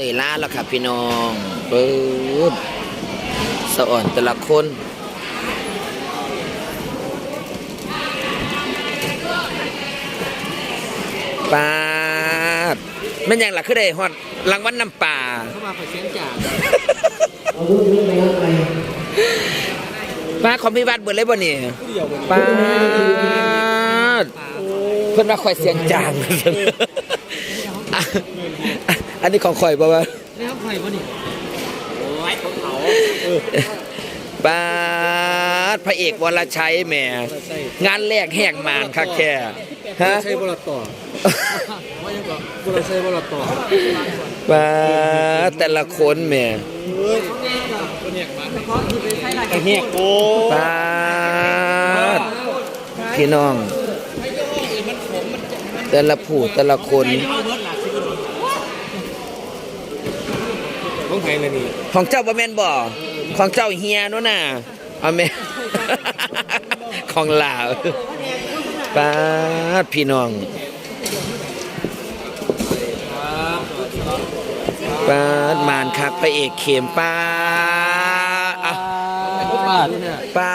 ตยล่าแล้วครับพี่น้องเบิดสะอ่อนแต่ละคนปาดม่นยังหล่ะคือได้ฮอดรางวัลน้ำป่าเข้ามาขอเสียงจากป้าคอมพิวัตเบิดเลยบ่นี่เดี่ยววันนี้ป้าดเพิ่นว่าข่อยเสียงจาง อะอันนี้ของข่อยบ่วะนี่เขาใครวะนี่โอ้ยของเขาป้าดพระเอกวรชัยแหม่ใช่งานแรกแหกมานคักแค่ฮะใช่บลต่อว่ายังก่อนบลใช่บลต่อป้าดแต่ละคนแหม่เฮ้ยคนแหกมันไอ้แหกโอ้ป้าดพี่น้อง แต่ละผู้แต่ละคน ของใครเลยนี่ของเจ้าบ่แม่นบ่ของเจ้าเฮียโน่นน่ะเอาแม่ ของลาวป้าดพี่น้องป้าดมานคักพระเอกเข็มป้าอะบาทเนี่ยป้า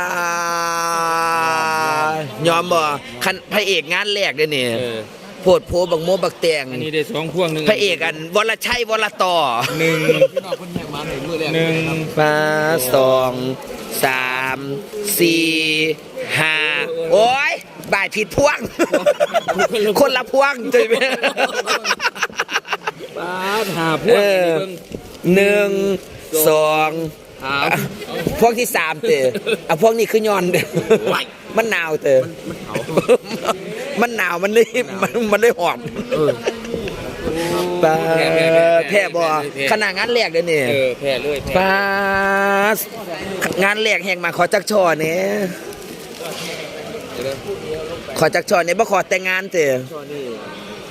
ยอมบ่คันพระเอกงานแรกเด้อนี่เออ โพดโพบักโมบักแตงอันนี้ได้สองพวงหนึ่งพระเอกอันวรชัยวรต่อหนึ่งพี่น้องคนแหกมันหนึ่งหนึ่งมาสองสามสี่ห้าโอ้ยบ่ายผิดพ่วง คนละพ่วงใช่ไหมบาทหาพวงเออเบิ่งหนึ่งสองหาอะพวกที่สามเตะอะพวกนี้คือยอนเด้อมันหนาวเตะ มันเผามันหนาวมันเลยมันมันเลยหอมเออปลาแพ้บ่ขนาดงานแรกเด้อนี่เออแพ้เลยแพ้ปลางานแรกแห่งมาขอจักช่อเนี่ยขอจักช่อเนี่ยบ่ขอแต่งงานเตะช่อนี่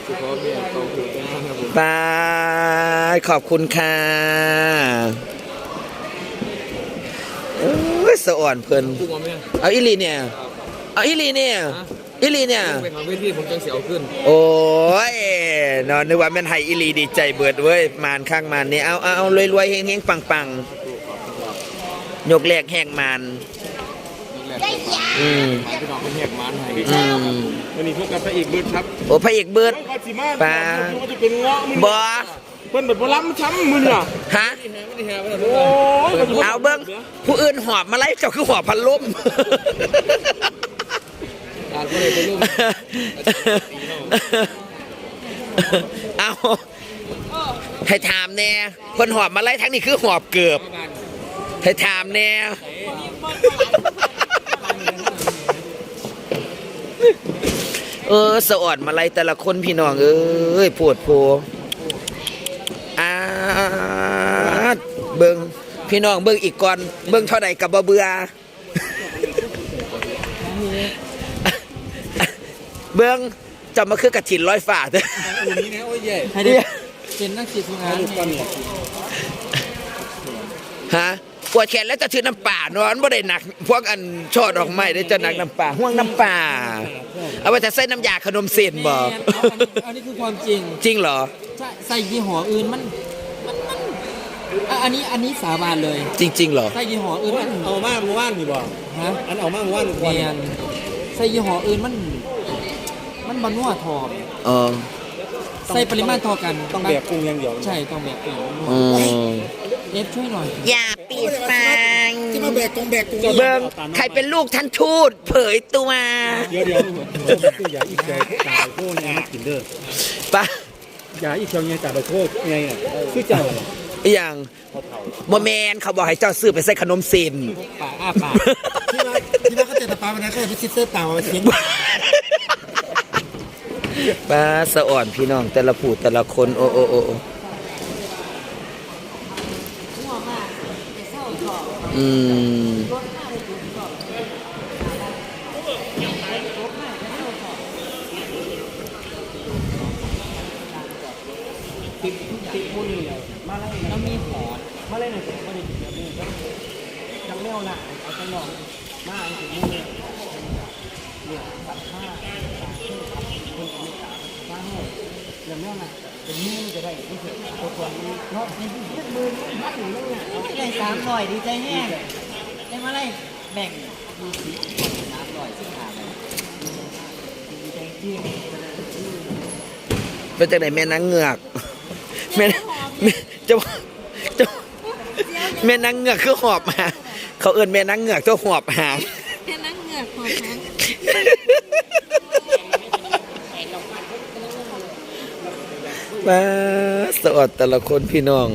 คือพ่อแม่เขาคือเป็นท่านครับผมปลาขอบคุณค่ะโอ้ยสะอ่อนเพิ่นพูดมาไหมเอาอีหลีเนี่ยเอาอีหลีเนี่ย อีหลีเนี่ย ไปทางเวทีผมจังเสียวขึ้นโอ้ยนอนนึกว่าแม่นไห้อีหลีดีใจเบิดเว้ย มานข้างมานนี่เอาเอาเอารวยๆเฮงๆ ปังๆยกแรกแหกมานอืมหมายพี่น้องเป็นแหกมันให้อืมวันนี้พวกกับพระเอกเบิร์ดครับโอ้พระเอกเบิดก็สิมาปลาว่าจะเป็นเงาะมึงบอเพิ่นแบบบ่ล้ำช้ำมึงอะฮะ โอ้ยเอาเบิ้งผู้อื่นหอบมาไล่เจ้าคือหอบพันลม ตาก็เลยไปร่วมเอาให้ถามแน่คนหอบมาไล่ทั้งนี้คือหอบเกือบให้ถามแน่เออสะออนมาไล่แต่ละคนพี่น้องเอ้ยปวดโพอาดเบิงพี่น้องเบิงอีกก่อนเบิงเท่าใดกับบ่เบื่อ เบิงจะมาคือกระถินร้อยฝ่าเด้ออูนี้นะโอ้ยใหญ่ให้ได้เป็นนักศิษย์งานลูกก้อนเนี่ยฮะปวดแขนแล้วจะถือน้ำป่านอนบ่ได้หนัก พวกอันช่อดอกไม้ได้จะหนักน้ำป่าห่วงน้ำป่า เอาไว้จะใส่น้ำยาขนมเส้นบ่แม่นเอาอันนี้อันนี้คือความจริง จริงเหรอใช่ใส่ยี่ห้ออื่นมันมันมันอะอันนี้อันนี้สาบานเลย จริง ๆ เหรอ ใส่ยี่ห้ออื่นมันเอามาเมื่อวานนี่บ่ฮะอันเอามาเมื่อวานนี่ก่อนเมียนใส่ยี่ห้ออื่นมัน มันบรรนัวทอมเออใส่ปริมาณเทอกันต้องแบบปรุงอย่างเดียวใช่ต้องแบบเองนัวอืมเอฟช่วยหน่อยอย่าปิดฟังที่มาแบกตรงแบกตรงเบิ่งใครเป็นลูกท่านทูตเผยตัวเดี๋ยวเดี๋ยวตัวใหญ่อีกแกตายโคตรเนี่ยกินเด้อปะใหญ่อีกเชียวเนี่ยตายโคตรไงอะคือเจ้าอหย่างโมแมนเขาบอกให้เจ้าซื้อไปใส่ขนมเส้นปากอ้าปากที่ว่าที่ว่าเขาเจตปลาวันนั้นเขาจะไปซิสเตอร์เปล่ามาเชียง ป้าสะอ่อนพี่น้องแต่ละผู้แต่ละคนโอ้โอ้โอ้โอ้อืมแล้วมีหอดมาเล่นหน่อยสิมาเล่นเดี๋ยวนี้ก็ยังเลี้ยวหน้าเอาตลอดมาอันถึงมือ เนี่ยตัดผ้าตัดเชือกคนอเมริกาฟ้าห้อยยังเลี้ยวหน้าเป็นมือจะได้ที่สุดตัวคนนี้เนาะนี่เฮ็ดมือพัดอยู่แล้วเนี่ยได้สามร้อยดีใจแห้งได้มาไล่แบ่งดูสิสามร้อยสิบห้าเลยดีใจจริงเป็นจากไหนแม่นางเงือกแม่เจ้าเจ้าแม่นางเงือกคือหอบมา เขาเอิ้นแม่นางเงือกเจ้าหอบหางอกพอนะ มาสอดแต่ละคนพี่น้อง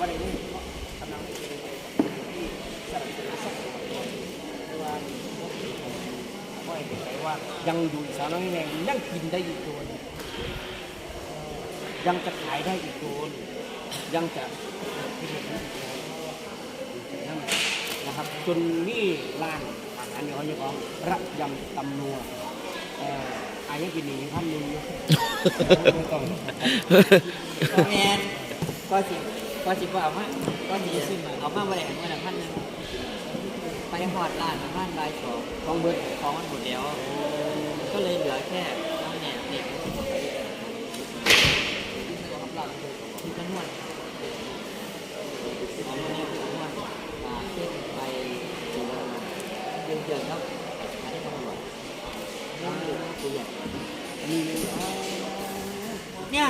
ว่ายั งอยู่อีกสาวน้อยแรงยังกินได้อีกโดนยังจะขายได้อีกโดนยังจะนะครับจนนี่ร้านอาหารเนี่ยเขาจะของระยำตำนัวเอ่ออันนี้กินหนึ่งพันหนึ่งอยู่แมนก็สิก็สิบ่เอามาก็สิซื้อมาเอามาบ่ได้เมื่อละพันหนึง ไปหอดร้านประมาณบ่ายสองของเบิดของมันหมดแล้ว ก็เลยเหลือแค่น้ำแหนมเนี่ยคือกันนวดเอามาเนี่ยคือนวดอ่าเส้นไปจีนเดือนเดือนครับอันนี้ทำหมดตัวใหญ่เนี่ย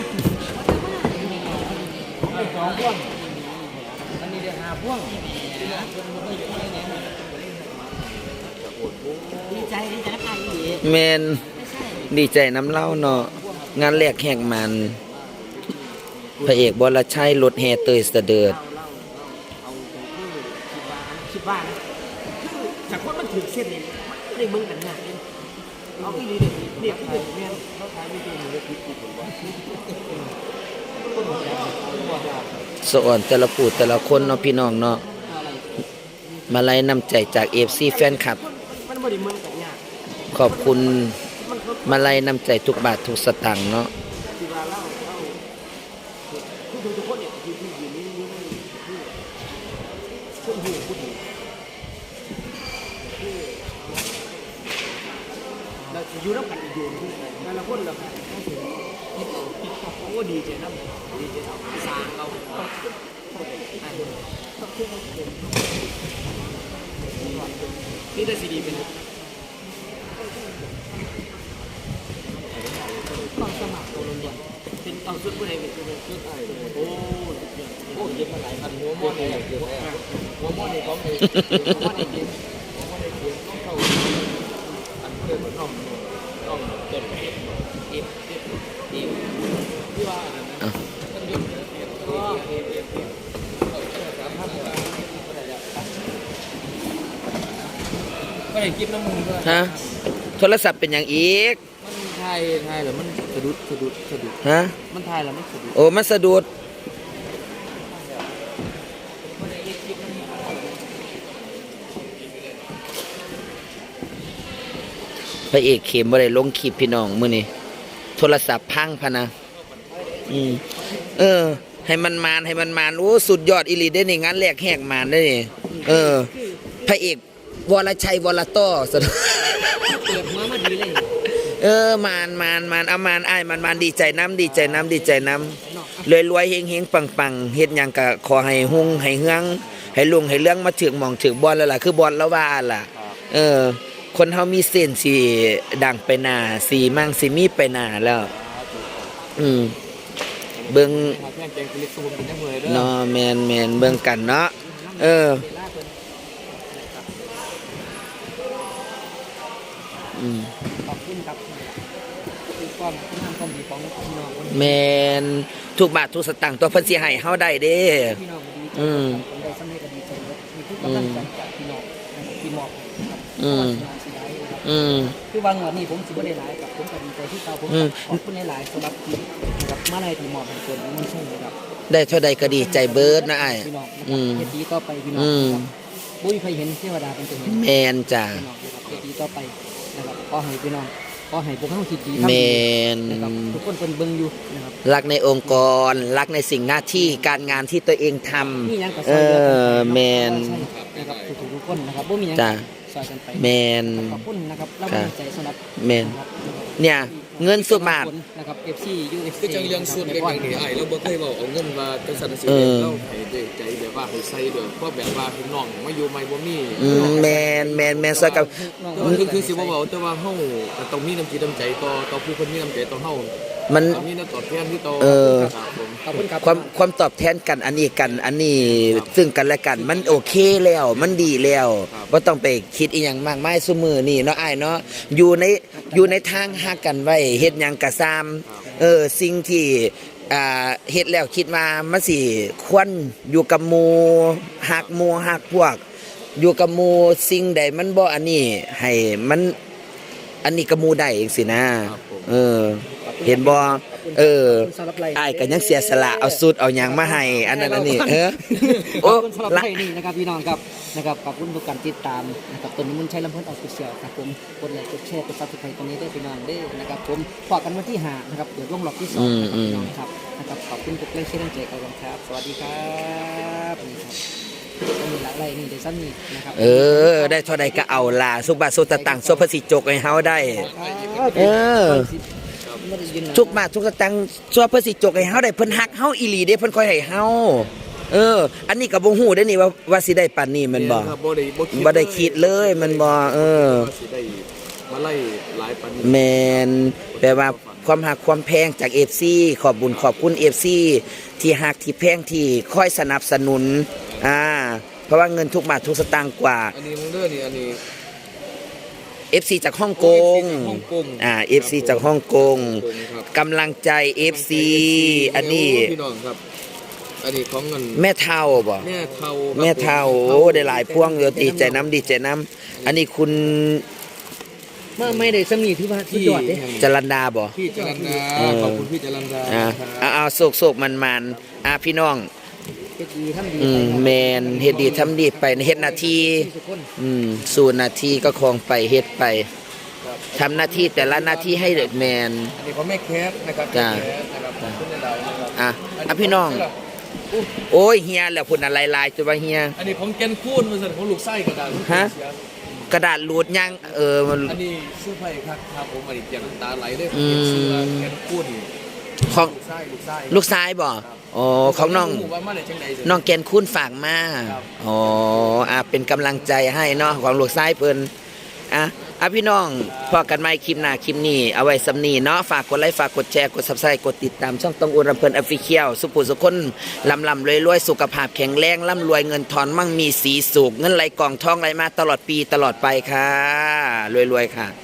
ไอ้สองพ่วงอันนี้ได้ห้าพ่วง ดีใจดีใจนะคะอีหลีแมนไม่ใช่ดีใจน้ำเล่าเนาะงานแรกแห่งมันพระเอกบรชัยรถแห่เตยเสดิร์ดเล่าเล่าเอาแต่คือคิดว่าคิดว่านะคือจากคนมันถึงเส้นนี่มันได้เบิ่งกันยากเองเอาอีหลีเด็กเด็กคือแม่นเขาขายไม่เป็นเลยคิดผิดผมว่าคนบอกแล้วบอกว่าสะอ่อนแต่ละผู้แต่ละคนเนาะพี่น้องเนาะมาไล่นำใจจากเอฟซีแฟนคลับมัน บ่ได้เมืองกันยากขอบคุณมันก็มาไล่นำใจทุกบาททุกสตางค์เนาะที่ว่าเล่าเล่าคือทุกคนเนี่ยคือที่อยู่นี่นี่คือคนหูพูดหูเราจะอยู่รับกันอีกอยู่ที่แต่ละคนเราต้องถึงโอ้ดีใจนะดีใจเราสร้างเรา นี่ได้ซีดีเป็นต้องสมัครตัวล้วนๆเป็นเอาชุดผู้ใดเป็นชุดชุดไทยโอ้โอ้เย็บมาหลายพันหัวม้อนเนี่ยหัวม้อนเนี่ยของเลยหัวม้อนเนี่ยเย็บหัวม้อนเนี่ยเย็บต้องเข้าอันเกิดเหมือนน้องน้องเกิดเอฟเอฟเอฟเอฟที่ว่าอันนั้นต้องยุบเอฟก็เอฟเอฟเอฟสามพันกว่า ก็ได้กินน้ำมูกด้วยฮะโทรศัพท์เป็นอย่างอีก มันทายทายแล้วมันสะดุดสะดุดสะดุดฮะ มันทายแล้วมันสะดุดโอ้มันสะดุดพระเอกเข็มบ่ได้ลงคลิปพี่น้องมื้อนี้โทรศัพท์พังพะนะอืมเออ ให้มันมานให้มันมานโอ้สุดยอดอีหลีได้นี่งานแรกแหกมานได้นี่เออ พระเอก วรชัยวรต้อสะดุดเปิดมามาดีเลย เออมานมานมานเอามานอ้ายมันมานดีใจน้ำดีใจน้ำดีใจน้ำรวยรวยๆเฮงเฮงปังปังเฮ็ดหยังก็ขอให้หุงให้เฮือง ให้ลุงให้เรื่องมาถึงหมองถึงบอลแล้วล่ะคือบอลแล้วว่าล่ะ เออ คนเฮามีเส้นสิดังไปหน้าสีมั่งสิมีไปหน้าแล้ว อืมเบิ่งมาแค่แกงกินเล็กซูมกินได้เมื่อยเด้อ เนาะแมนแมนเบิ่งกันเนาะเอออืม ขอบคุณครับ คือความงามความดีของพี่น้องคนแมนทุกบาททุกสตางค์ตัวเพิ่นสิให้เฮาได้เด้ พี่น้องดีใจอืมผมได้สำเร็จก็ดีใจครับมีทุกกำลังใจจากพี่น้องพี่หมอกครับอืมสิได้นะครับอืม คือบางวันนี้ผมสิบ่ได้หลายกับผมก็ดีใจที่เขาผมอืม ขอบคุณหลายๆสำหรับที่กับมาในที่หมอบให้เกิดมันช่วยนะครับ ได้เท่าใดก็ดีใจเบิดนะอ้าย พี่น้องนะคอืรับมเฮ็ดดีต่อไปพี่น้องอืม นะครับบุ้ยเคยเห็นเทวดาเป็นตัวเห็นแมนจ้ะพี่น้องนะครับเฮ็ดดีต่อไปนะครับขอให้พี่น้อง ขออให้พวกเขาคิดดีแมทำดีนนะครับทุกคนเป็นเบิ่งอยู่นะครับรักในองค์กร รักในสิ่งหน้าที่การงานที่ตัวเองทมีหยังก็ำซเออยเหลือกันอไปแมนใช่นะครับทุกๆทุกคนนะครับบ่มีหยังจ้ะซอยกันไปแมนขอบคุณนะครับเราครับมีใจสำหรับแมนนะครับเนี่ย เงินสุดบาท นะครับ FC UFC คือจังเลี้ยงสุดเล็กอย่างนี้ไอ้เราบ่เคยบอกเอาเงินมาจังสันสิเอเลี้ยงอเราให้ด้วยใจแบบว่าให้ใส่ด้วยเพราะแบบว่าพี่น้องมาอยู่ใหม่บ่มีอืมแมนแมนแมนซอยกับก็คือคือสิบ่เว้าแต่ว่าเฮาก็ต้องมีน้ำจิตน้ำใจต่อต่อผู้คนมีน้ำใจต่อเฮา มัน มีน้ำตอบแทนที่ต่อเออ ครับผมขอบคุณครับความความตอบแทนกันอันนี้กัน อันนี้ซึ่งกันและกันมันโอเคแล้ว มันดีแล้วบ่ต้องไปคิดอีหยังมากมายซุมือนี่เนาะอ้ายเนาะอยู่ในอยู่ในทางฮักกันไว้เฮ็ดหยังก็ซามเออสิ่งที่อ่าเฮ็ดแล้วคิดว่ามันสิควรอยู่กับหมู่ฮักหมู่ฮักพวก อยู่กับหมู่สิ่งใดมันบ่อันนี้ให้มันอันนี้กับหมู่ได้เองสินะเออ เห็นบ่เออสำหรับไลฟ์อ้ายก็ยังเสียสละเอาสูตรเอาหยังมาให้อันนั้นอันนี้เออขโอ้อบคุณสำหรับละไลฟ์นี่นะครับพี่น้องครับนะครับขอบคุณทุกการติดตามนะครับตัวนี้มันใช้ลำเพิ่นออฟฟิเชียลครับผมกดไลค์กดแชร์กดซับสไครต์ตัวนี้ได้พี่น้องได้นะครับผมฝากกันวันที่ห้านะครับเดี๋ยวลงล็อกที่สองนะครับพี่น้องครับนะครับขอบคุณทุกไลค์เชื่อตั้งใจกันครับ สวัสดีครับนี่ครับก็มีหลายไลฟ์นี่เดี๋ยวซ้ำนี่นะครับเออ ได้เท่าใดก็เอาล่ะสุบาทสุตะตังสุภาษิจกให้เฮาได้เออไม่ได้ยินนะ ทุกมาทุกสตังสุภาษิจกให้เฮาได้เพิ่นฮักเฮาอีหลีเด้เพิ่นคอยให้เฮาเออ อันนี้ก็บ่ฮู้เด้นี่ว่าว่าสิได้ปานนี้แมันบ่ครับบ่ได้บ่คิดบ่ได้คิดเลยแมันบ่เออว่าสิได้มาไล่หลายปานนี้แมนแปลว่าความหักความแพงจาก FC ขอบบุญขอบคุณ FC ที่หักที่แพงที่คอยสนับสนุน อ่า เพราะว่าเงินทุกบาททุกสตางค์กว่า อันนี้มึงเด้อนี่อันนี้ FC จากฮ่องกงฮ่องกงอ่า FC จากฮ่องกงครับ กำลังใจ FC อันนี้พี่น้องครับ อันนี้ของเงินแม่เท่าบ่แม่เท่าแม่เท่าโอ้ได้หลายพวงเดี๋ยวดีใจน้ำดีใจน้ำอันนี้คุณมาไม่ได้ซ้ำนี่ที่ว่าที่ยอดเด้จรันดาบ่ พี่จรันดาเออ ขอบคุณพี่จรันดาอ่าครับ เอาเอาโศกโศกมันมันอ่าพี่น้อง เฮ็ดดีทำดีอืมแมนเฮ็ดดีทำดีไปเฮ็ดหน้าที่ทุกคนอืมสู่หน้าที่ก็คงไปเฮ็ดไปทำหน้าที่แต่ละหน้าที่ให้แมน อันนี้พ่อแม่แคทนะครับจ้าแม่แคทนะครับขอบคุณหลายๆนะครับอะอะพี่น้อง โอ้ยเฮียแล้วพุ่นอะไรลายๆจะว่าเฮีย อันนี้ของแกนคูนมันสั่นของลูกไส้กระดาษฮะกระดาษรูดยังเออมัน อันนี้เสื้อไฟครับครับผมอันนี้เจียงน้ำตาไหลเลยผมอืมเห็นเสื้อแกนคูน ของลูกไส้ลูกไส้ลูกซ้ายบ่อ๋อของน้อง หมู่ว่ามาได้จังใดเด้น้องแกนคุณฝากมาครับ อ๋ออะเป็นกำลังใจให้เนาะของลูกซ้ายเพิ่นอะอะพี่น้องพอกันใหม่คลิปหน้าคลิปนี้ เอาไว้สำนีเนาะ ฝากกดไลค์ ฝากกดแชร์ กด Subscribe กดติดตาม ช่องตองอุรำเพิ่นออฟฟิเชียลสุขุสุขคนลำลำรวยรวยๆสุขภาพแข็งแรงร่ำรวยเงินทอนมั่งมีสีสุขเงินไหลกล่องทองไหลมาตลอดปีตลอดไปค่ะ รวยๆค่ะขอบคุณครับขอบคุณหลายๆกับเราพี่น้องครั